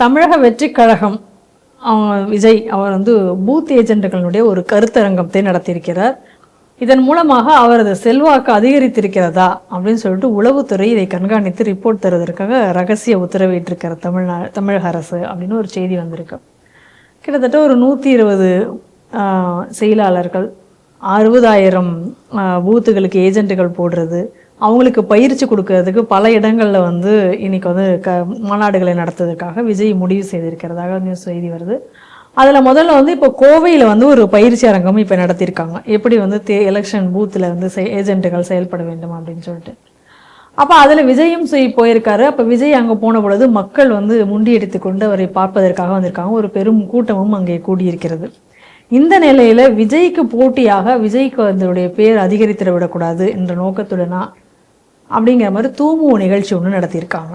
தமிழக வெற்றி கழகம் விஜய் அவர் வந்து பூத் ஏஜெண்டுகளுடைய ஒரு கருத்தரங்கத்தை நடத்தியிருக்கிறார். இதன் மூலமாக அவரது செல்வாக்கு அதிகரித்திருக்கிறதா அப்படின்னு சொல்லிட்டு உளவுத்துறை இதை கண்காணித்து ரிப்போர்ட் தருவதற்காக ரகசிய உத்தரவிட்டிருக்கிறார் தமிழ்நா தமிழக அரசு அப்படின்னு ஒரு செய்தி வந்திருக்கு. கிட்டத்தட்ட ஒரு நூற்றி இருபது செயலாளர்கள் அறுபதாயிரம் பூத்துகளுக்கு ஏஜென்ட்டுகள் போடுறது அவங்களுக்கு பயிற்சி கொடுக்கறதுக்கு பல இடங்களில் வந்து இன்னைக்கு வந்து க மாநாடுகளை நடத்துவதற்காக விஜய் முடிவு செய்திருக்கிறதாக நியூஸ் செய்தி வருது. அதில் முதல்ல வந்து இப்போ கோவையில் வந்து ஒரு பயிற்சி அரங்கம் இப்போ நடத்தியிருக்காங்க. எப்படி வந்து தே எலெக்ஷன் பூத்தில் வந்து செ ஏஜென்ட்டுகள் செயல்பட வேண்டும் அப்படின்னு சொல்லிட்டு. அப்போ அதில் விஜயும் செய் போயிருக்காரு. அப்போ விஜய் அங்கே போன பொழுது மக்கள் வந்து முண்டியடித்து கொண்டு அவரை பார்ப்பதற்காக வந்திருக்காங்க. ஒரு பெரும் கூட்டமும் அங்கே கூடியிருக்கிறது. இந்த நிலையில் விஜய்க்கு போட்டியாக விஜய்க்கு அதனுடைய பேர் அதிகரித்திட விடக்கூடாது என்ற நோக்கத்துடனா அப்படிங்கிற மாதிரி தூமு நிகழ்ச்சி ஒன்று நடத்தியிருக்காங்க.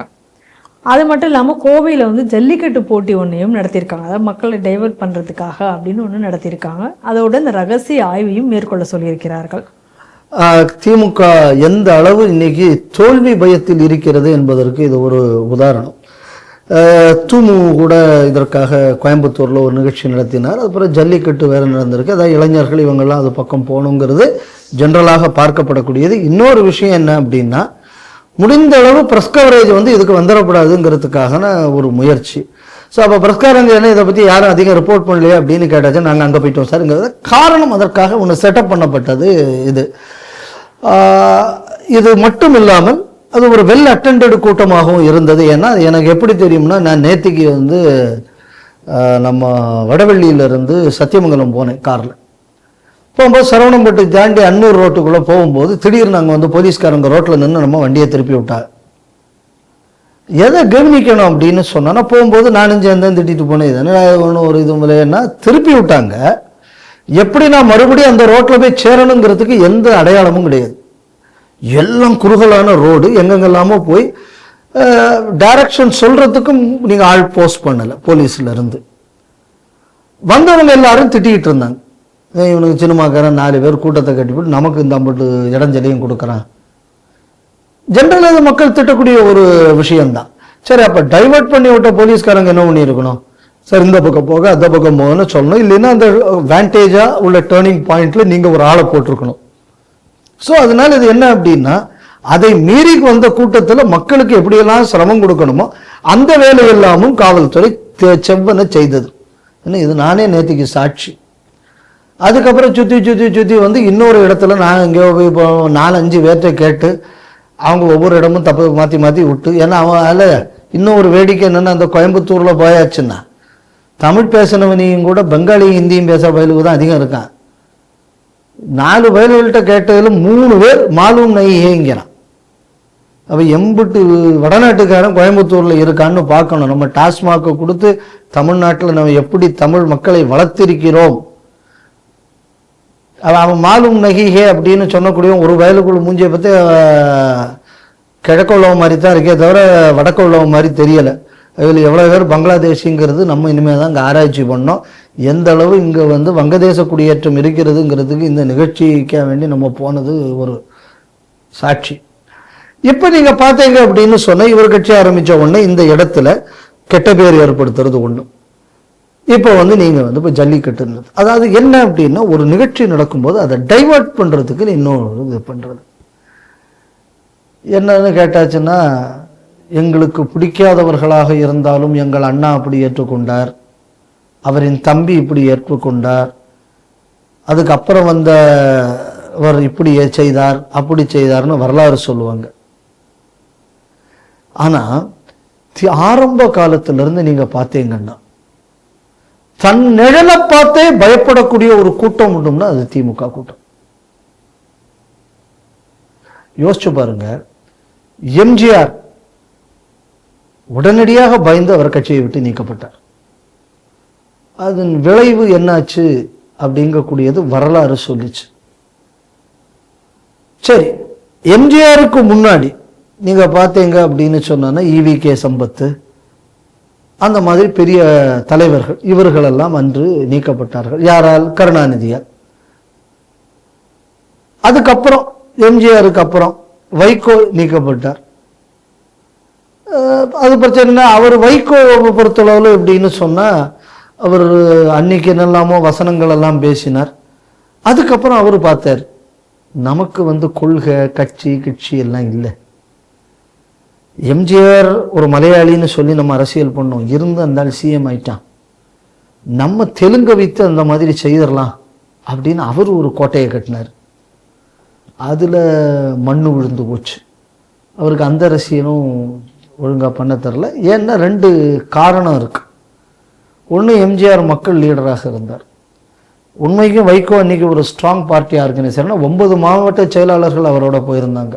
அது மட்டும் இல்லாமல் கோவையில் வந்து ஜல்லிக்கட்டு போட்டி ஒன்றையும் நடத்தியிருக்காங்க. அதாவது மக்களை டைவர்ட் பண்ணுறதுக்காக அப்படின்னு ஒன்று நடத்தியிருக்காங்க. அதோட இந்த ரகசிய ஆய்வையும் மேற்கொள்ள சொல்லியிருக்கிறார்கள். திமுக எந்த அளவு இன்னைக்கு தோல்வி பயத்தில் இருக்கிறது என்பதற்கு இது ஒரு உதாரணம். தூமு கூட இதற்காக கோயம்புத்தூரில் ஒரு நிகழ்ச்சி நடத்தினார். அதுக்கப்புறம் ஜல்லிக்கட்டு வேறு நடந்திருக்கு. அதாவது இளைஞர்கள் இவங்கெல்லாம் அது பக்கம் போகணுங்கிறது ஜென்ரலாக பார்க்கப்படக்கூடியது. இன்னொரு விஷயம் என்ன அப்படின்னா முடிந்த அளவு ப்ரெஸ் கவரேஜ் வந்து இதுக்கு வந்துடக்கூடாதுங்கிறதுக்கான ஒரு முயற்சி. ஸோ அப்போ பிரஸ்காரங்க என்ன? இதை பற்றி யாரும் அதிகம் ரிப்போர்ட் பண்ணலையே அப்படின்னு கேட்டாச்சு நாங்கள் அங்கே போயிட்டோம் சார்ங்கிறது காரணம் அதற்காக ஒன்று செட்டப் பண்ணப்பட்டது இது. இது மட்டும் இல்லாமல் அது ஒரு வெல் அட்டெண்டட் கூட்டமாகவும் இருந்தது. ஏன்னா எனக்கு எப்படி தெரியும்னா நான் நேத்திக்கு வந்து நம்ம வடவள்ளியிலிருந்து சத்தியமங்கலம் போனேன் காரில். போகும்போது சரவணம்பட்டு தாண்டி அன்னூர் ரோட்டுக்குள்ளே போகும்போது திடீர்னு நாங்கள் வந்து போலீஸ்காரங்க ரோட்டில் நின்று நம்ம வண்டியை திருப்பி விட்டாங்க. எதை கவனிக்கணும் அப்படின்னு சொன்னால் போகும்போது நானும் சேர்ந்தேன் திட்டிட்டு போனேன் இது என்ன ஒன்றும் ஒரு இது இல்லைன்னா திருப்பி விட்டாங்க. எப்படி நான் மறுபடியும் அந்த ரோட்டில் போய் சேரணுங்கிறதுக்கு எந்த அடையாளமும் கிடையாது. எல்லாம் குறுகலான ரோடு எங்கெங்கெல்லாமோ போய் டைரக்ஷன் சொல்கிறதுக்கும் நீங்கள் ஆள் போஸ்ட் பண்ணலை போலீஸ்லேருந்து வந்தவங்க எல்லாரும் திட்டிக்கிட்டு இருந்தாங்க. இவனுக்கு சினிமாக்காரன் நாலு பேர் கூட்டத்தை கட்டிவிட்டு நமக்கு இந்த அம்பட்டு இடஞ்சலையும் கொடுக்குறான். ஜென்ரலாக இது மக்கள் திட்டக்கூடிய ஒரு விஷயந்தான் சரி அப்போ டைவர்ட் பண்ணி விட்ட போலீஸ்காரங்க என்ன பண்ணியிருக்கணும்? சார் இந்த பக்கம் போக அந்த பக்கம் போகணும்னு சொல்லணும். இல்லைன்னா அந்த வேண்டேஜாக உள்ள டேர்னிங் பாயிண்ட்டில் நீங்கள் ஒரு ஆளை போட்டிருக்கணும். ஸோ அதனால் இது என்ன அப்படின்னா அதை மீறி வந்த கூட்டத்தில் மக்களுக்கு எப்படியெல்லாம் சிரமம் கொடுக்கணுமோ அந்த வேலையெல்லாமும் காவல்துறை தெ- செய்தது. என்ன இது நானே நேற்றுக்கு சாட்சி. அதுக்கப்புறம் சுற்றி சுற்றி சுற்றி வந்து இன்னொரு இடத்துல நான் எங்கேயோ போய் இப்போ நாலஞ்சு பேர்கிட்ட கேட்டு அவங்க ஒவ்வொரு இடமும் தப்பு மாற்றி மாற்றி விட்டு ஏன்னா அவன் அதில் இன்னும் ஒரு வேடிக்கை என்னென்னா அந்த கோயம்புத்தூரில் போயாச்சுன்னா தமிழ் பேசினவனையும் கூட பெங்காலி ஹிந்தியும் பேசுகிற பயலுக்கு தான் அதிகம் இருக்கான். நாலு வயல்கள்கிட்ட கேட்டதில் மூணு பேர் மாலும் நை அப்போ எம்புட்டு வடநாட்டுக்காரன் கோயம்புத்தூரில் இருக்கான்னு பார்க்கணும். நம்ம டாஸ்மாகை கொடுத்து தமிழ்நாட்டில் நம்ம எப்படி தமிழ் மக்களை வளர்த்திருக்கிறோம்? அவன் அவன் மாலும் நகிகே அப்படின்னு சொன்னக்கூடிய ஒரு வயலுக்குள்ள மூஞ்சியை பற்றி கிழக்கு உள்ளவன் மாதிரி தான் இருக்கே தவிர வடக்கு உள்ளவன் மாதிரி தெரியலை. அதில் எவ்வளோ பேர் பங்களாதேஷிங்கிறது நம்ம இனிமேல் தான் இங்கே ஆராய்ச்சி பண்ணோம். எந்த அளவு இங்கே வந்து வங்கதேச குடியேற்றம் இருக்கிறதுங்கிறதுக்கு இந்த நிகழ்ச்சிக்க வேண்டி நம்ம போனது ஒரு சாட்சி. இப்போ நீங்கள் பார்த்தீங்க அப்படின்னு சொன்னால் இவர் கட்சி ஆரம்பித்த உடனே இந்த இடத்துல கெட்ட பேர் ஏற்படுத்துறது ஒன்று இப்போ வந்து நீங்கள் வந்து இப்போ ஜல்லிக்கட்டுன்றது அதாவது என்ன அப்படின்னா ஒரு நிகழ்ச்சி நடக்கும்போது அதை டைவர்ட் பண்ணுறதுக்கு இன்னொரு இது பண்ணுறது என்னன்னு கேட்டாச்சுன்னா எங்களுக்கு பிடிக்காதவர்களாக இருந்தாலும் எங்கள் அண்ணா அப்படி ஏற்றுக்கொண்டார். அவரின் தம்பி இப்படி ஏற்றுக்கொண்டார். அதுக்கப்புறம் வந்த அவர் இப்படி செய்தார் அப்படி செய்தார்னு வரலாறு சொல்லுவாங்க. ஆனா ஆரம்ப காலத்துல இருந்து நீங்க பார்த்தீங்கன்னா தன் நிழலை பார்த்தே பயப்படக்கூடிய ஒரு கூட்டம் உண்டும்னா அது திமுக கூட்டம். யோசிச்சு பாருங்க எம்ஜிஆர் உடனடியாக பயந்து அவர் கட்சியை விட்டு நீக்கப்பட்டார். அதன் விளைவு என்னாச்சு அப்படிங்கக்கூடியது வரலாறு சொல்லிச்சு. சரி எம்ஜிஆருக்கு முன்னாடி நீங்க பார்த்தீங்க அப்படின்னு சொன்னோன்னா இவி கே சம்பத்து அந்த மாதிரி பெரிய தலைவர்கள் இவர்களெல்லாம் அன்று நீக்கப்பட்டார்கள். யாரால்? கருணாநிதியால். அதுக்கப்புறம் எம்ஜிஆருக்கு அப்புறம் வைகோ நீக்கப்பட்டார். அது பிரச்சனை அவர் வைகோவை பொறுத்தளவில் எப்படின்னு சொன்னால் அவர் அன்னைக்கு என்னெல்லாமோ வசனங்கள் எல்லாம் பேசினார். அதுக்கப்புறம் அவர் பார்த்தார் நமக்கு வந்து கொள்கை கட்சி கட்சி எல்லாம் இல்லை. எம்ஜிஆர் ஒரு மலையாளின்னு சொல்லி நம்ம அரசியல் பண்ணோம். இருந்து அந்த சிஎம் ஆயிட்டான். நம்ம தெலுங்கை வைத்து அந்த மாதிரி செய்திடலாம் அப்படின்னு அவர் ஒரு கோட்டையை கட்டினார். அதில் மண்ணு விழுந்து போச்சு. அவருக்கு அந்த அரசியலும் ஒழுங்காக பண்ண தெரில. ஏன்னா ரெண்டு காரணம் இருக்குது ஒன்று எம்ஜிஆர் மக்கள் லீடராக இருந்தார். உண்மைக்கும் வைகோ அன்னைக்கு ஒரு ஸ்ட்ராங் பார்ட்டி ஆர்கனைசேஷன்னா ஒன்பது மாவட்ட செயலாளர்கள் அவரோட போயிருந்தாங்க.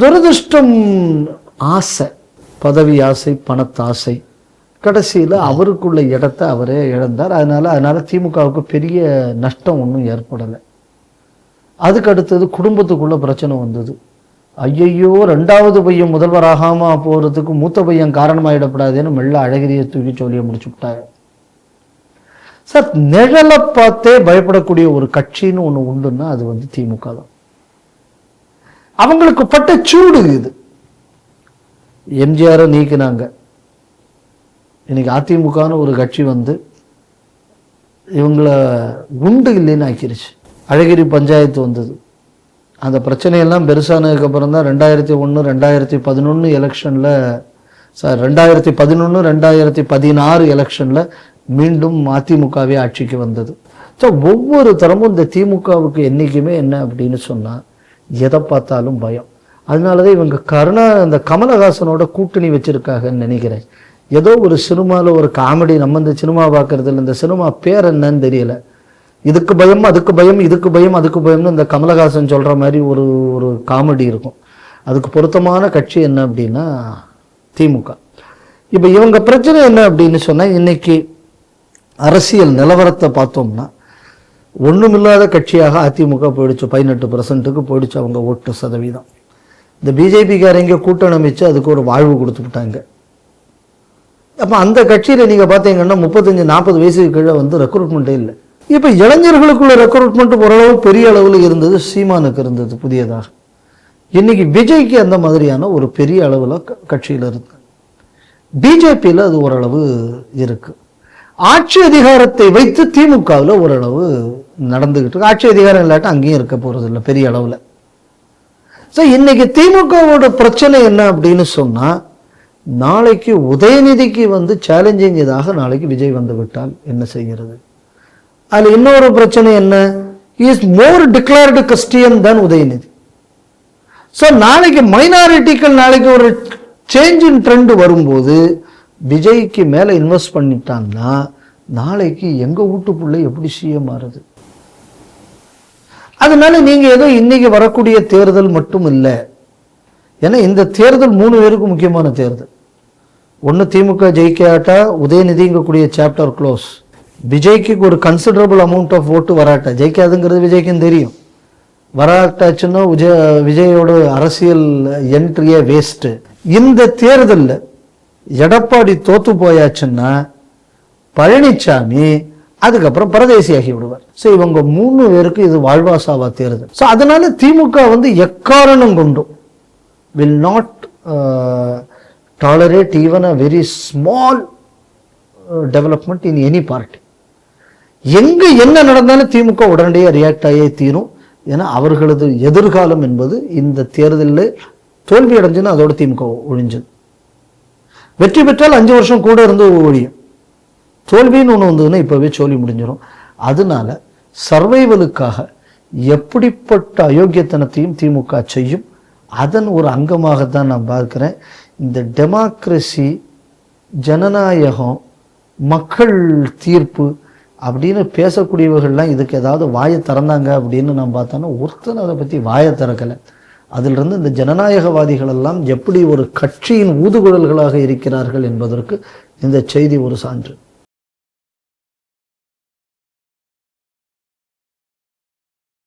துரதிருஷ்டம் ஆசை பதவி ஆசை பணத்தாசை கடைசியில் அவருக்குள்ள இடத்தை அவரே இழந்தார். அதனால் அதனால் திமுகவுக்கு பெரிய நஷ்டம் ஒன்றும் ஏற்படலை. அதுக்கு அடுத்தது குடும்பத்துக்குள்ள பிரச்சனை வந்தது. ஐயையோ ரெண்டாவது பையன் முதல்வராகாம போறதுக்கு மூத்த பையன் காரணமாயிடப்படாதுன்னு மெல்ல அழகிரியை தூக்கி சொல்லிய முடிச்சு விட்டாங்க சார் நிழலை பார்த்தே பயப்படக்கூடிய ஒரு கட்சின்னு ஒன்று உண்டுன்னா அது வந்து திமுக தான். அவங்களுக்கு பட்ட சூடு இது. எம்ஜிஆரை நீக்கினாங்க. இன்னைக்கு அதிமுகன்னு ஒரு கட்சி வந்து இவங்கள உண்டு இல்லைன்னு ஆக்கிருச்சு. அழகிரி பஞ்சாயத்து வந்தது. அந்த பிரச்சனையெல்லாம் பெருசானதுக்கப்புறம் தான் ரெண்டாயிரத்தி ஒன்று ரெண்டாயிரத்தி பதினொன்று எலெக்ஷனில் சார் ரெண்டாயிரத்தி பதினொன்று ரெண்டாயிரத்தி பதினாறு எலெக்ஷனில் மீண்டும் அதிமுகவே ஆட்சிக்கு வந்தது. ஸோ ஒவ்வொரு தரமும் இந்த திமுகவுக்கு என்றைக்குமே என்ன அப்படின்னு சொன்னால் எதை பார்த்தாலும் பயம். அதனால தான் இவங்க கருணா இந்த கமலஹாசனோட கூட்டணி வச்சிருக்காங்கன்னு நினைக்கிறேன். ஏதோ ஒரு சினிமாவில் ஒரு காமெடி நம்ம இந்த சினிமா பார்க்குறதுல இந்த சினிமா பேர் என்னன்னு தெரியலை. இதுக்கு பயம் அதுக்கு பயம் இதுக்கு பயம் அதுக்கு பயம்னு இந்த கமலஹாசன் சொல்கிற மாதிரி ஒரு ஒரு காமெடி இருக்கும். அதுக்கு பொருத்தமான கட்சி என்ன அப்படின்னா திமுக. இப்போ இவங்க பிரச்சனை என்ன அப்படின்னு சொன்னால் இன்னைக்கு அரசியல் நிலவரத்தை பார்த்தோம்னா ஒன்றுமில்லாத கட்சியாக அதிமுக போயிடுச்சு பதினெட்டு பர்சன்ட்டுக்கு போயிடுச்சு அவங்க ஓட்டு சதவீதம். இந்த பிஜேபிக்காரங்க கூட்டணி அமைச்சு அதுக்கு ஒரு வாழ்வு கொடுத்துட்டாங்க அப்போ அந்த கட்சியில் நீங்கள் பார்த்தீங்கன்னா முப்பத்தஞ்சு நாற்பது வயசுக்கு கீழே வந்து ரெக்ரூட்மெண்ட்டே இல்லை. இப்போ இளைஞர்களுக்குள்ள ரெக்ரூட்மெண்ட் ஓரளவு பெரிய அளவில் இருந்தது சீமானுக்கு இருந்தது புதியதாக. இன்றைக்கி விஜய்க்கு அந்த மாதிரியான ஒரு பெரிய அளவில் கட்சியில் இருக்கு. பிஜேபியில் அது ஓரளவு இருக்குது ஆட்சி அதிகாரத்தை வைத்து திமுகவில் ஓரளவு நடந்துக்கிட்டு இருக்கு. ஆட்சி அதிகாரம் இல்லாட்டி அங்கேயும் இருக்க போகிறது இல்லை பெரிய அளவில். ஸோ இன்றைக்கி திமுகவோட பிரச்சனை என்ன அப்படின்னு சொன்னால் நாளைக்கு உதயநிதிக்கு வந்து சேலஞ்சிங் இதாக நாளைக்கு விஜய் வந்து விட்டால் என்ன செய்கிறது? அதில் இன்னொரு பிரச்சனை என்ன? இஸ் மோர் டிக்ளேர்டு கிறிஸ்டியன் தான் உதயநிதி ஸோ நாளைக்கு மைனாரிட்டிகள் நாளைக்கு ஒரு சேஞ்ச் இன் ட்ரெண்ட் வரும்போது விஜய்க்கு மேலே இன்வெஸ்ட் பண்ணிட்டாங்கன்னா நாளைக்கு எங்கள் வீட்டுக்குள்ளே எப்படி சிஎம் மாறுது? அதனால நீங்கள் ஏதோ இன்னைக்கு வரக்கூடிய தேர்தல் மட்டும் இல்லை. ஏன்னா இந்த தேர்தல் மூணு பேருக்கு முக்கியமான தேர்தல். ஒன்று திமுக ஜெயிக்காட்டா உதயநிதிங்கக்கூடிய சாப்டர் க்ளோஸ் விஜய்க்கு ஒரு கன்சிடரபிள் அமௌண்ட் ஆஃப் ஓட்டு வராட்டா. ஜெயிக்காதுங்கிறது விஜய்க்கும் தெரியும். வராட்டாச்சுன்னா விஜய் விஜயோட அரசியல் என்ட்ரியே வேஸ்ட்டு இந்த தேர்தலில் எடப்பாடி தோத்து போயாச்சுன்னா பழனிசாமி அதுக்கப்புறம் பரதேசியாகி விடுவார். ஸோ இவங்க மூணு பேருக்கு இது வாழ்வாசாவா தேர்தல். ஸோ அதனால திமுக வந்து எக்காரணம் கொண்டும் will not tolerate even a very small development in any party எங்கே என்ன நடந்தாலும் திமுக உடனடியாக ரியாக்ட் ஆகியே தீரும். ஏன்னா அவர்களது எதிர்காலம் என்பது இந்த தேர்தலில் தோல்வி அடைஞ்சுன்னா அதோட திமுக ஒழிஞ்சது வெற்றி பெற்றால் அஞ்சு வருஷம் கூட இருந்து ஒழியும். தோல்வின்னு ஒன்று வந்ததுன்னா இப்போவே சோழி முடிஞ்சிடும் அதனால சர்வைவலுக்காக எப்படிப்பட்ட அயோக்கியத்தனத்தையும் திமுக செய்யும் அதன் ஒரு அங்கமாக தான் நான் பார்க்குறேன். இந்த டெமோக்ரஸி ஜனநாயகம் மக்கள் தீர்ப்பு அப்படின்னு பேசக்கூடியவர்கள்லாம் இதுக்கு ஏதாவது வாயை திறந்தாங்க அப்படின்னு நான் பார்த்தோன்னா ஒருத்தன் அதை பற்றி வாயை திறக்கலை. அதிலிருந்து இந்த ஜனநாயகவாதிகள் எல்லாம் எப்படி ஒரு கட்சியின் ஊதுகுழல்களாக இருக்கிறார்கள் என்பதற்கு இந்த செய்தி ஒரு சான்று.